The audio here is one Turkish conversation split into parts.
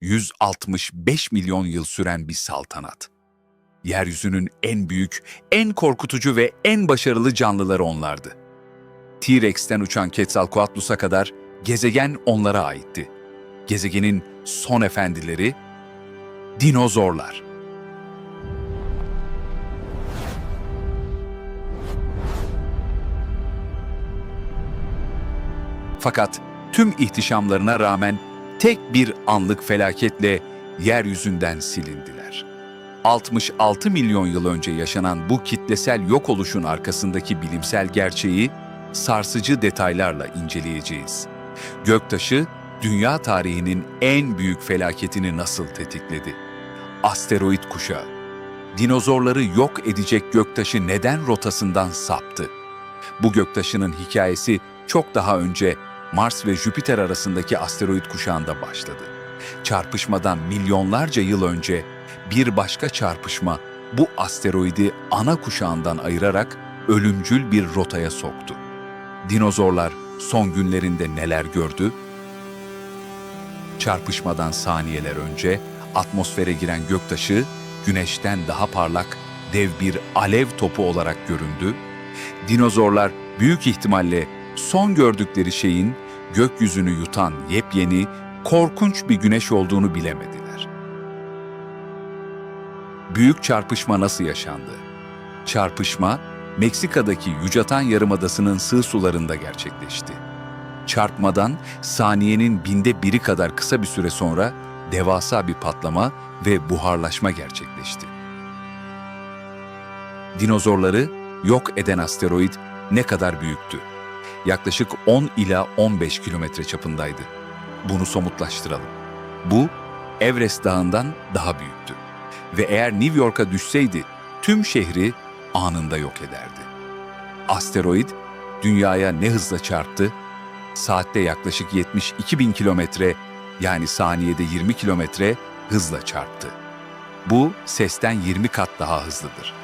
165 milyon yıl süren bir saltanat. Yeryüzünün en büyük, en korkutucu ve en başarılı canlıları onlardı. T-Rex'ten uçan Quetzalcoatlus'a kadar gezegen onlara aitti. Gezegenin son efendileri dinozorlar. Fakat tüm ihtişamlarına rağmen tek bir anlık felaketle yeryüzünden silindiler. 66 milyon yıl önce yaşanan bu kitlesel yok oluşun arkasındaki bilimsel gerçeği sarsıcı detaylarla inceleyeceğiz. Göktaşı, dünya tarihinin en büyük felaketini nasıl tetikledi? Asteroid kuşağı. Dinozorları yok edecek göktaşı neden rotasından saptı? Bu göktaşının hikayesi çok daha önce Mars ve Jüpiter arasındaki asteroid kuşağında başladı. Çarpışmadan milyonlarca yıl önce bir başka çarpışma bu asteroidi ana kuşağından ayırarak ölümcül bir rotaya soktu. Dinozorlar son günlerinde neler gördü? Çarpışmadan saniyeler önce atmosfere giren göktaşı güneşten daha parlak dev bir alev topu olarak göründü. Dinozorlar büyük ihtimalle son gördükleri şeyin gökyüzünü yutan yepyeni, korkunç bir güneş olduğunu bilemediler. Büyük çarpışma nasıl yaşandı? Çarpışma, Meksika'daki Yucatan Yarımadası'nın sığ sularında gerçekleşti. Çarpmadan saniyenin binde biri kadar kısa bir süre sonra devasa bir patlama ve buharlaşma gerçekleşti. Dinozorları yok eden asteroid ne kadar büyüktü? Yaklaşık 10 ila 15 kilometre çapındaydı. Bunu somutlaştıralım. Bu, Everest Dağı'ndan daha büyüktü. Ve eğer New York'a düşseydi, tüm şehri anında yok ederdi. Asteroid, dünyaya ne hızla çarptı? Saatte yaklaşık 72 bin kilometre, yani saniyede 20 kilometre hızla çarptı. Bu, sesten 20 kat daha hızlıdır.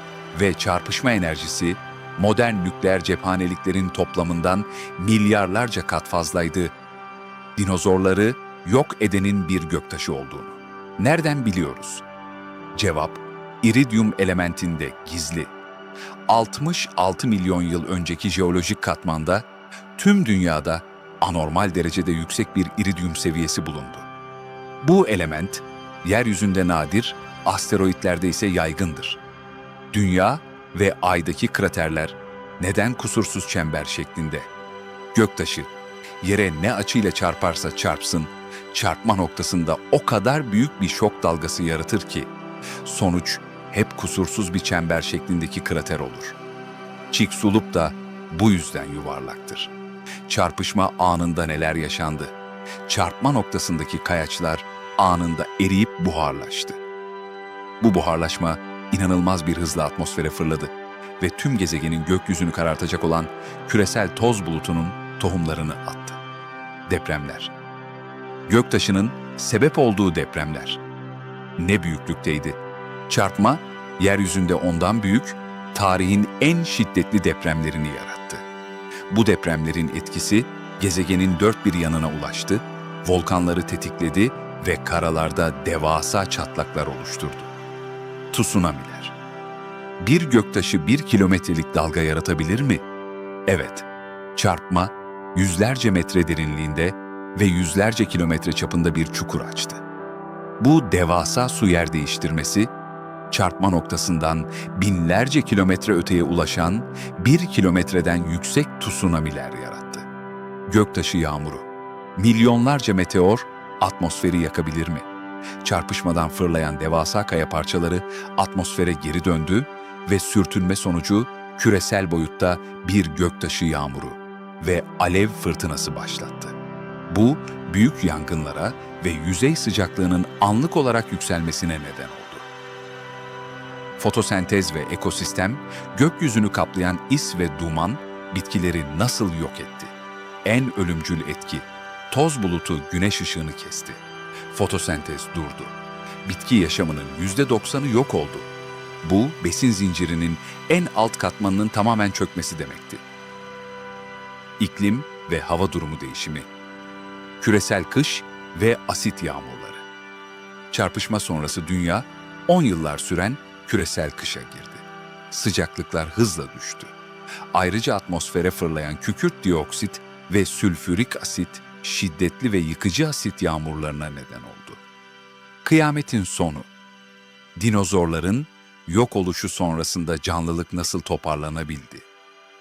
Ve çarpışma enerjisi, modern nükleer cephaneliklerin toplamından milyarlarca kat fazlaydı. Dinozorları yok edenin bir göktaşı olduğunu. Nereden biliyoruz? Cevap, iridyum elementinde gizli. 66 milyon yıl önceki jeolojik katmanda tüm dünyada anormal derecede yüksek bir iridyum seviyesi bulundu. Bu element yeryüzünde nadir, asteroitlerde ise yaygındır. Dünya ve aydaki kraterler neden kusursuz çember şeklinde? Göktaşı yere ne açıyla çarparsa çarpsın, çarpma noktasında o kadar büyük bir şok dalgası yaratır ki sonuç hep kusursuz bir çember şeklindeki krater olur. Chicxulub da bu yüzden yuvarlaktır. Çarpışma anında neler yaşandı? Çarpma noktasındaki kayaçlar anında eriyip buharlaştı. Bu buharlaşma inanılmaz bir hızla atmosfere fırladı ve tüm gezegenin gökyüzünü karartacak olan küresel toz bulutunun tohumlarını attı. Depremler. Göktaşının sebep olduğu depremler. Ne büyüklükteydi? Çarpma, yeryüzünde ondan büyük, tarihin en şiddetli depremlerini yarattı. Bu depremlerin etkisi gezegenin dört bir yanına ulaştı, volkanları tetikledi ve karalarda devasa çatlaklar oluşturdu. Tsunamiler. Bir göktaşı bir kilometrelik dalga yaratabilir mi? Evet. Çarpma, yüzlerce metre derinliğinde ve yüzlerce kilometre çapında bir çukur açtı. Bu devasa su yer değiştirmesi, çarpma noktasından binlerce kilometre öteye ulaşan bir kilometreden yüksek tsunamiler yarattı. Göktaşı yağmuru, milyonlarca meteor atmosferi yakabilir mi? Çarpışmadan fırlayan devasa kaya parçaları atmosfere geri döndü ve sürtünme sonucu küresel boyutta bir göktaşı yağmuru ve alev fırtınası başlattı. Bu büyük yangınlara ve yüzey sıcaklığının anlık olarak yükselmesine neden oldu. Fotosentez ve ekosistem, gökyüzünü kaplayan is ve duman bitkileri nasıl yok etti? En ölümcül etki, toz bulutu güneş ışığını kesti. Fotosentez durdu. Bitki yaşamının yüzde doksanı yok oldu. Bu, besin zincirinin en alt katmanının tamamen çökmesi demekti. İklim ve hava durumu değişimi, küresel kış ve asit yağmurları. Çarpışma sonrası dünya 10 yıllar süren küresel kışa girdi. Sıcaklıklar hızla düştü. Ayrıca atmosfere fırlayan kükürt dioksit ve sülfürik asit şiddetli ve yıkıcı asit yağmurlarına neden oldu. Kıyametin sonu. Dinozorların yok oluşu sonrasında canlılık nasıl toparlanabildi?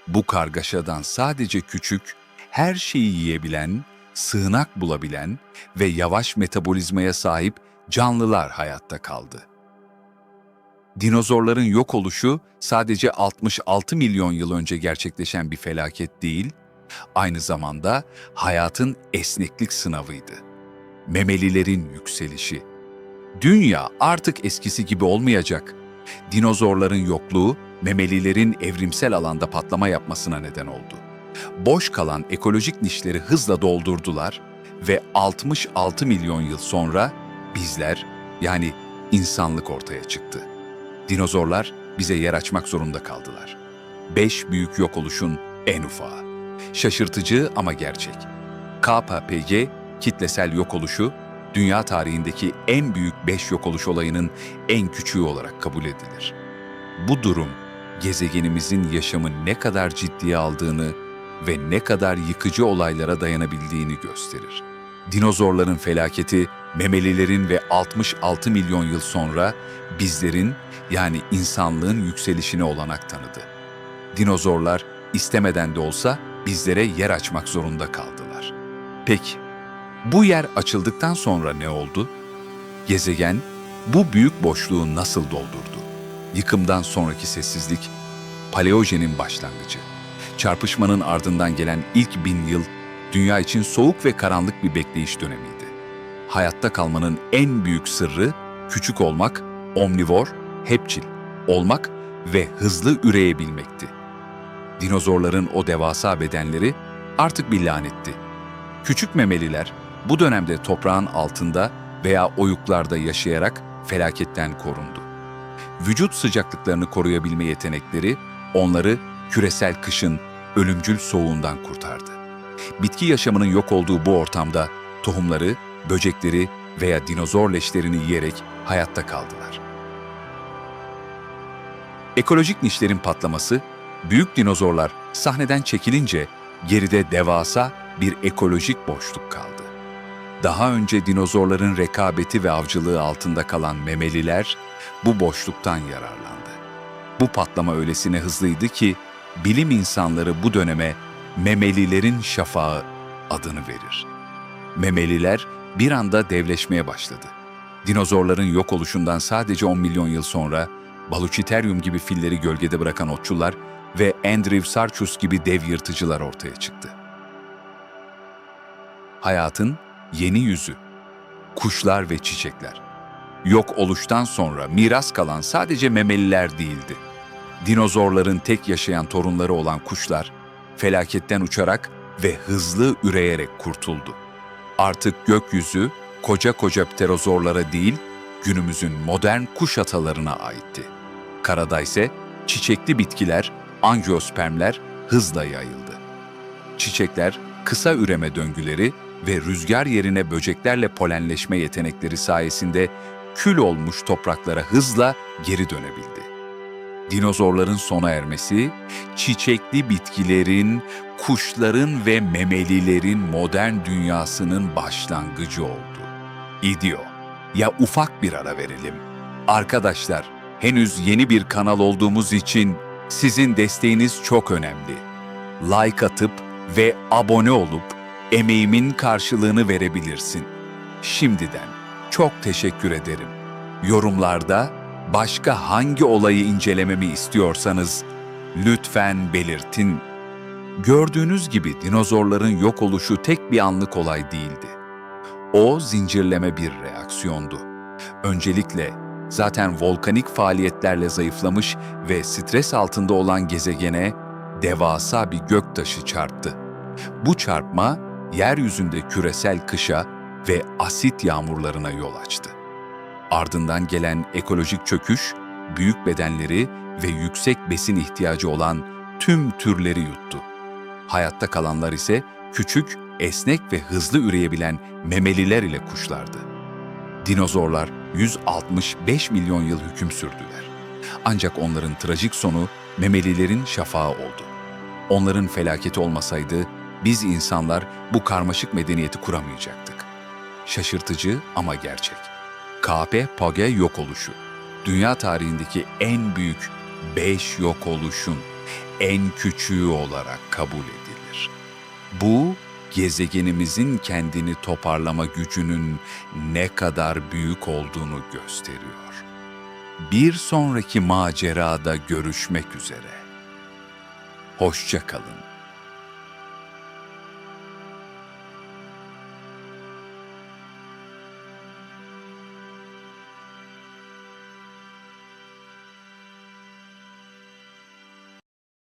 Bu kargaşadan sadece küçük, her şeyi yiyebilen, sığınak bulabilen ve yavaş metabolizmaya sahip canlılar hayatta kaldı. Dinozorların yok oluşu sadece 66 milyon yıl önce gerçekleşen bir felaket değil, aynı zamanda hayatın esneklik sınavıydı. Memelilerin yükselişi. Dünya artık eskisi gibi olmayacak. Dinozorların yokluğu, memelilerin evrimsel alanda patlama yapmasına neden oldu. Boş kalan ekolojik nişleri hızla doldurdular ve 66 milyon yıl sonra bizler yani insanlık ortaya çıktı. Dinozorlar bize yer açmak zorunda kaldılar. Beş büyük yok oluşun en ufağı. Şaşırtıcı ama gerçek. KPPG, kitlesel yok oluşu, dünya tarihindeki en büyük beş yok oluş olayının en küçüğü olarak kabul edilir. Bu durum, gezegenimizin yaşamı ne kadar ciddiye aldığını ve ne kadar yıkıcı olaylara dayanabildiğini gösterir. Dinozorların felaketi, memelilerin ve 66 milyon yıl sonra bizlerin yani insanlığın yükselişine olanak tanıdı. Dinozorlar istemeden de olsa bizlere yer açmak zorunda kaldılar. Peki, bu yer açıldıktan sonra ne oldu? Gezegen bu büyük boşluğu nasıl doldurdu? Yıkımdan sonraki sessizlik, paleojenin başlangıcı. Çarpışmanın ardından gelen ilk bin yıl, dünya için soğuk ve karanlık bir bekleyiş dönemiydi. Hayatta kalmanın en büyük sırrı, küçük olmak, omnivor, hepçil olmak ve hızlı üreyebilmekti. Dinozorların o devasa bedenleri artık bir lanetti. Küçük memeliler bu dönemde toprağın altında veya oyuklarda yaşayarak felaketten korundu. Vücut sıcaklıklarını koruyabilme yetenekleri onları küresel kışın ölümcül soğuğundan kurtardı. Bitki yaşamının yok olduğu bu ortamda tohumları, böcekleri veya dinozor leşlerini yiyerek hayatta kaldılar. Ekolojik nişlerin patlaması, büyük dinozorlar sahneden çekilince geride devasa bir ekolojik boşluk kaldı. Daha önce dinozorların rekabeti ve avcılığı altında kalan memeliler bu boşluktan yararlandı. Bu patlama öylesine hızlıydı ki bilim insanları bu döneme memelilerin şafağı adını verir. Memeliler bir anda devleşmeye başladı. Dinozorların yok oluşundan sadece 10 milyon yıl sonra Baluchitherium gibi filleri gölgede bırakan otçular ve Andrewsarchus gibi dev yırtıcılar ortaya çıktı. Hayatın yeni yüzü, kuşlar ve çiçekler. Yok oluştan sonra miras kalan sadece memeliler değildi. Dinozorların tek yaşayan torunları olan kuşlar, felaketten uçarak ve hızlı üreyerek kurtuldu. Artık gökyüzü koca koca pterozorlara değil, günümüzün modern kuş atalarına aitti. Karada ise çiçekli bitkiler, angiospermler hızla yayıldı. Çiçekler kısa üreme döngüleri ve rüzgar yerine böceklerle polenleşme yetenekleri sayesinde kül olmuş topraklara hızla geri dönebildi. Dinozorların sona ermesi, çiçekli bitkilerin, kuşların ve memelilerin modern dünyasının başlangıcı oldu. İdio, ya ufak bir ara verelim. Arkadaşlar, henüz yeni bir kanal olduğumuz için sizin desteğiniz çok önemli. Like atıp ve abone olup emeğimin karşılığını verebilirsin. Şimdiden çok teşekkür ederim. Yorumlarda başka hangi olayı incelememi istiyorsanız lütfen belirtin. Gördüğünüz gibi dinozorların yok oluşu tek bir anlık olay değildi. O zincirleme bir reaksiyondu. Öncelikle zaten volkanik faaliyetlerle zayıflamış ve stres altında olan gezegene devasa bir göktaşı çarptı. Bu çarpma yeryüzünde küresel kışa ve asit yağmurlarına yol açtı. Ardından gelen ekolojik çöküş, büyük bedenleri ve yüksek besin ihtiyacı olan tüm türleri yuttu. Hayatta kalanlar ise küçük, esnek ve hızlı üreyebilen memeliler ile kuşlardı. Dinozorlar 165 milyon yıl hüküm sürdüler. Ancak onların trajik sonu memelilerin şafağı oldu. Onların felaketi olmasaydı biz insanlar bu karmaşık medeniyeti kuramayacaktık. Şaşırtıcı ama gerçek. KP Page yok oluşu. Dünya tarihindeki en büyük 5 yok oluşun en küçüğü olarak kabul edilir. Bu gezegenimizin kendini toparlama gücünün ne kadar büyük olduğunu gösteriyor. Bir sonraki macerada görüşmek üzere. Hoşça kalın.